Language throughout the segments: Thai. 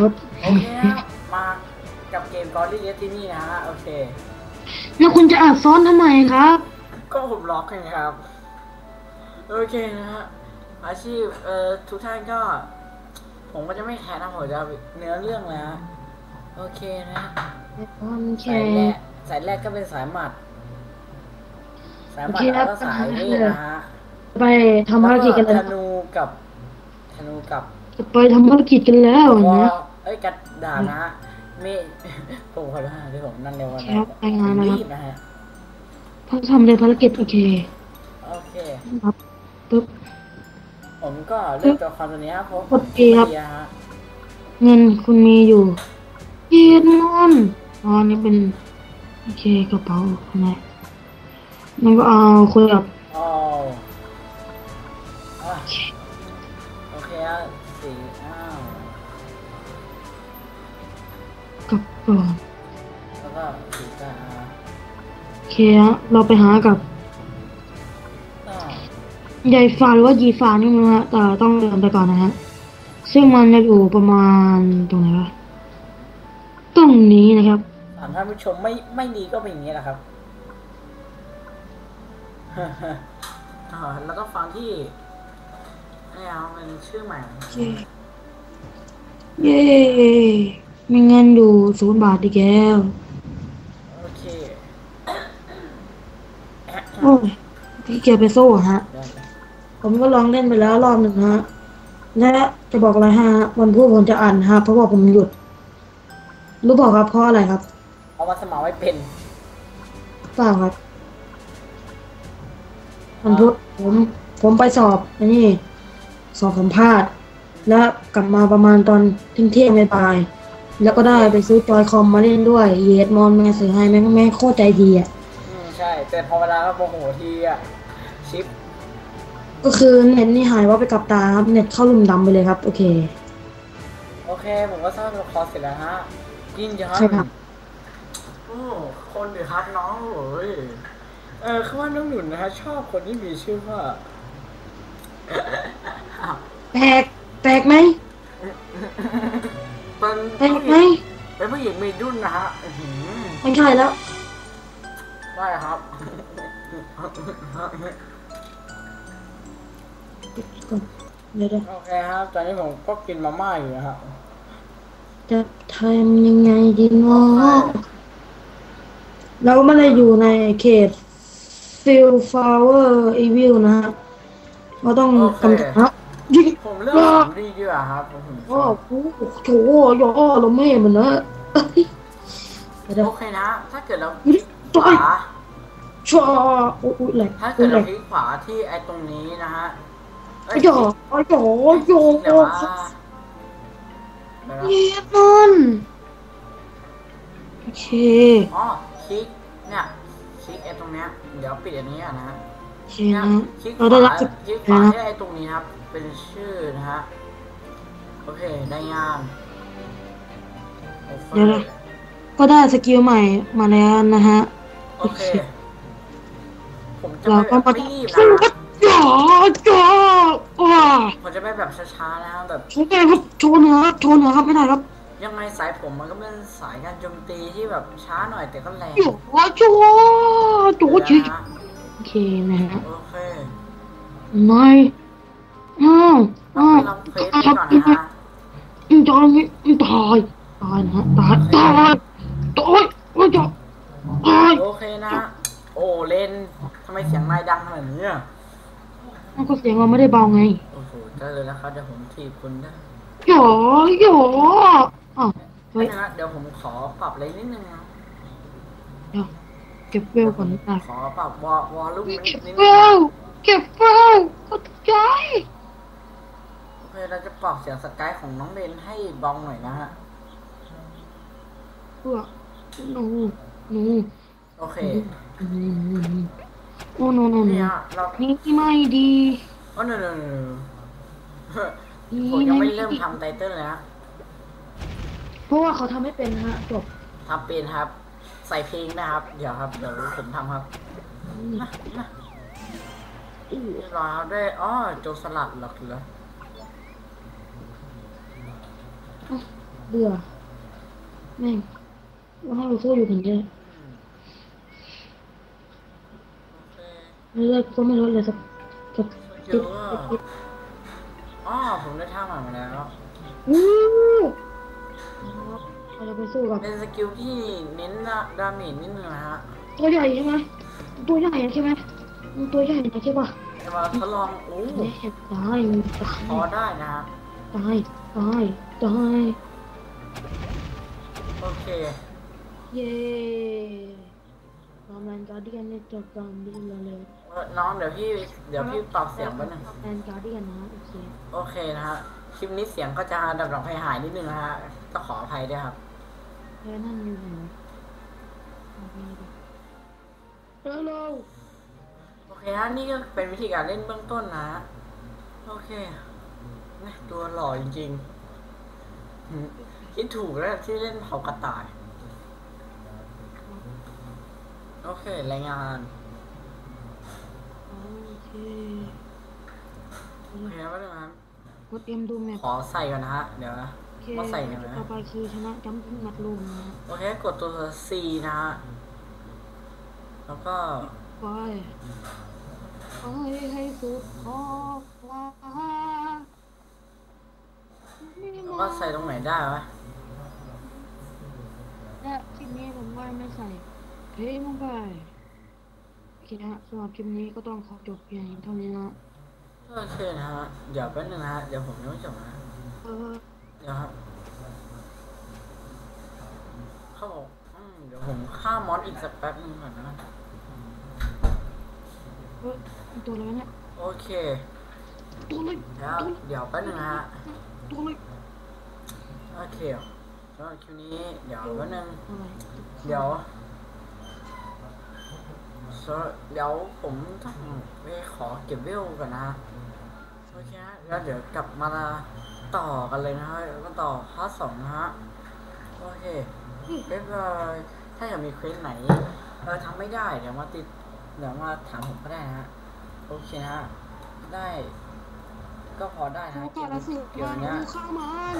ครับโอเคครับมากับเกมกอรี่เยที่นี่นะฮะ โอเค แล้วคุณจะอัดซ้อนทำไมครับ ก็ผมล็อกไงครับ โอเคนะฮะ อาชีพเอ่อทุกท่านก็ ผมก็จะไม่แคร์นะผมจะเนื้อเรื่องเลยฮะโอเคนะฮะโอเคสายแรกสายแรกก็เป็นสายหมัด สายหมัดโอเคครับแล้วก็สายนี่นะฮะ ไปทำภารกิจกันแล้แล้ววธนูกับธนูกับจะไปทำภารกิจกันแล้วอย่างวอ เงี้ยเอ้ยกระดาษนะฮะมีผมขอโทษนะที่ผมนั่นเร็ววันครับรายงานมาครับรีบนะฮะพอทำเลยภารกิจโอเคโอเค ครับปึ๊บ ผมก็เลือกตัวละครตัวนี้ครับเพราะกด A ครับเดียฮะเงินคุณมีอยู่เย็นนอนอ๋อนี่เป็นโอเคกระเป๋าข้างในมันก็เอาคุยกับอ๋ออะโอเคฮะสี่อ้าว กับก่อนแล้วก็สี่ตาโอเคฮะเราไปหากับอ่าใหญ่ฟ้าหรือว่ายีฟ้านี่ไมั้งฮะแต่ต้องเดินไปก่อนนะฮะซึ่งมันจะอยู่ประมาณตรงไหนวะตรงนี้นะครับ ถามท่านผู้ชมไม่ไม่ดีก็เป็นอย่างนี้แหละครับ อ่าแล้วก็ฟังที่นี่เอาเป็นชื่อใหม่ เย้ มีเงินอยู่ศูนย์บาทอีกแล้วโอเคโอ้ยพี่เกียร์ไปโซ่ฮะเดี๋ยวนะผมก็ลองเล่นไปแล้วรอบหนึ่งฮะ และจะบอกอะไรฮะ วันพูดผมจะอ่านฮะ เพราะว่าผมหยุด รู้บอกครับเพราะอะไรครับเอามาสมัครไว้เป็นเปล่าครับ วันพุธผม ผมไปสอบอันนี้ สอบสัมภาษณ์ แล้วกลับมาประมาณตอนเที่ยงเที่ยงๆบ่ายๆ แล้วก็ได้ไปซื้อจอยคอมมาเล่นด้วยเยดมอนแม่ซื้อให้แม่งแม่งโคตรใจดีอะอืมใช่ แต่พอเวลาเขาโมโหทีอะชิป ก็คือเน็ตนี่หายว่าไปกับตาครับเน็ตเข้าหลุมดำไปเลยครับ โอเค โอเค ผมก็สร้างตัวละครเสร็จแล้วฮะยินยันใช่ครับ โอ้คนเดือดครับน้องโอ้ยเออคือว่าน้องหนุนนะฮะชอบคนที่มีชื่อว่าอ้าวแปลกแปลกไหม เป็นแปลกไหมเป็นผู้หญิงมีดุนนะฮะอื้อหือไม่ใช่แล้ว ได้ครับ เดี๋ยวเดี๋ยวโอเคครับ ตอนนี้ผมก็กินมาม่าอยู่นะครับจะทำยังไงดีเนาะเราไม่ได้อยู่ในเขตฟิลฟลาวเวอร์อีวิลนะฮะเราต้องโอเคกำจัดยิง ผมเลือกสามดีดีกว่าครับผมโอ้โหโถยอเราไม่เห็นมันนะเอ้ยเดี๋ยวเดี๋ยวโอเคนะ ถ้าเกิดเราอุ๊ยขวาชอโอ้ยแหลกถ้าโอ้เกิยดแหลเรากคลิกขวาที่ไอ้ตรงนี้นะฮะเอ้ยหยอหยอหยอเดี๋ยวว่าเดี๋ยวนะเย็นมันโอเค อ๋อคลิกเนี่ยคลิกไอ้ตรงเนี้ยเดี๋ยวปิดอันนี้อะนะโอ เคเนี่ยนะคลิกขเราได้วารับจุดคลิกขวานะที่ไอ้ตรงนี้ครับ เป็นชื่อนะฮะ โอเค ได้งานโอเคเดี๋ยวนะก็ได้สกิลใหม่มาแล้วนะฮะ โอเค ผมจะเราไม่ก็มาไม่รีบสู้นะกัฮะบหยอหยอว้าผมจะไม่แบบช้าๆนะแบบโอเคครับโชว์เหนือโชว์เหนือครับไม่ได้ครับ ยังไงสายผมมันก็เป็นสายการโจมตีที่แบบช้าหน่อยแต่ก็แรงหยอหยอโจ เดี๋ยวชินะโอเคนะฮะโอเคไม่อ้าวเราอ้าวลองเฟซนี้ก่อนนะฮะอืมตายอืมตายตายนะฮะตายตายตายโอ้ยจะตายโอเคนะ โอ้เลนทำไมเสียงนายดังขนาดนี้อะมันก็เสียงเราไม่ได้เบาไง โอ้โหได้เลยนะครับ เดี๋ยวผมทีบคุณนะหยอหยออ้าวเฮ้ยนะฮะเดี๋ยวผมขอปรับอะไรนิดนึงนะเดี๋ยว เก็บเวลก่อนนะขอปรับวอวอลลุ่มนิดเก็บนิดเวนึงลเก็บเวลเข้าใจโอเคเราจะปรับเสียงสกายของน้องเลนให้เบาหน่อยนะฮะเพื่อหนูหนูโอเคโอ้โนโนโนนี่ฮะเรานี่ไม่ดีโอ้เนเนเนนี่ผมยังไม่ไม่เริ่มดีทำไตเติ้ลเลยนะเพราะว่าเขาทำไม่เป็นฮะจบทำเป็นครับ ใส่เพลงนะครับ เดี๋ยวครับ เดี๋ยวผมทำครับนะนะเรียบร้อยครับได้อ๋อโจรสลัดเหรอเหรอเบื่อแม่งว่าให้เราสู้อยู่อย่างเงี้ยอืมโอเคเลือดก็ไม่ลดเลยสักสักสกิลก็อ๋อผมได้ท่าใหม่มาแล้วอู้นะครับ เราจะไปสู้กับเป็นสกิลที่เน้นดาเมจนิดนึงนะฮะตัวใหญ่ใช่ไหมตัวใหญ่ใช่ไหมมันตัวใหญ่นะใช่ปะจะมาทดลองโอ้แน่ตายตายพอได้นะฮะตายตายตายโอเค เย้ความแรงการเดียนเนี่ยจบการดีแล้วเลยน้องเดี๋ยวพี่เดี๋ยวพี่ปรับเสียงแป๊บนึงแรงการเดียนนะโอเคโอเคนะฮะคลิปนี้เสียงก็จะดับดับหายหายๆนิดนึงนะฮะก็ขออภัยด้วยครับ แค่นั่นอยู่ไหนโอเคดิเร็วเร็วโอเคฮะนี่ก็เป็นวิธีการเล่นเบื้องต้นนะฮะโอเคนะตัวหล่อจริงๆหืมคิดถูกแล้วที่เล่นเผากระต่าย โอเค รายงานโอเคโอเคครับทุกท่านกดเอ็มดูแมปขอใส่ก่อนนะฮะ เดี๋ยวนะ โอเคว่าใส่ยังไงต่อไปคือชนะจำพุ่งนัดลุมนะโอเค กดตัว C นะฮะ แล้วก็ไปเอ้ยให้สุดขอบฟ้าแล้วก็ใส่ตรงไหนได้วะและคลิปนี้ผมว่าไม่ใส่เพลงลงไปโอเคนะฮะสำหรับคลิปนี้ก็ต้องขอจบเพียงเท่านี้นะโอเคนะฮะ เดี๋ยวแป๊บนึงนะฮะ เดี๋ยวผมยังไม่จบนะ เออเดี๋ยวครับเขาบอกอืมเดี๋ยวผมฆ่ามอสอีกสักแป๊บนึงก่อนนะเออตัวอะไรวะเนี่ยโอเคตัวเลยเดี๋ยวเดี๋ยวแป๊บนึงนะฮะตัวเลยโอเคสำหรับคลิปนี้ เดี๋ยวแป๊บนึงอะไรเดี๋ยวสำหรับเดี๋ยวผมต้องไปขอเก็บเวลก่อนนะโอเคฮะแล้วเดี๋ยวกลับมา ต่อกันเลยนะฮะแล้วก็ต่อพาร์ทสองนะฮะ โอเคบ๊ายบายถ้าอยากมีเควสไหนเออทำไม่ได้ เดี๋ยวมาติด เดี๋ยวมาถามผมก็ได้นะฮะ โอเคนะฮะ ได้ ก็พอได้นะโอฮะกาสละสิเกี่ยวมากับเนี้ยดูข้าวมัน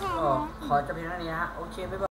ข้าวก็มันขอจะเพียงเท่านี้นะฮะ โอเค บ๊ายบาย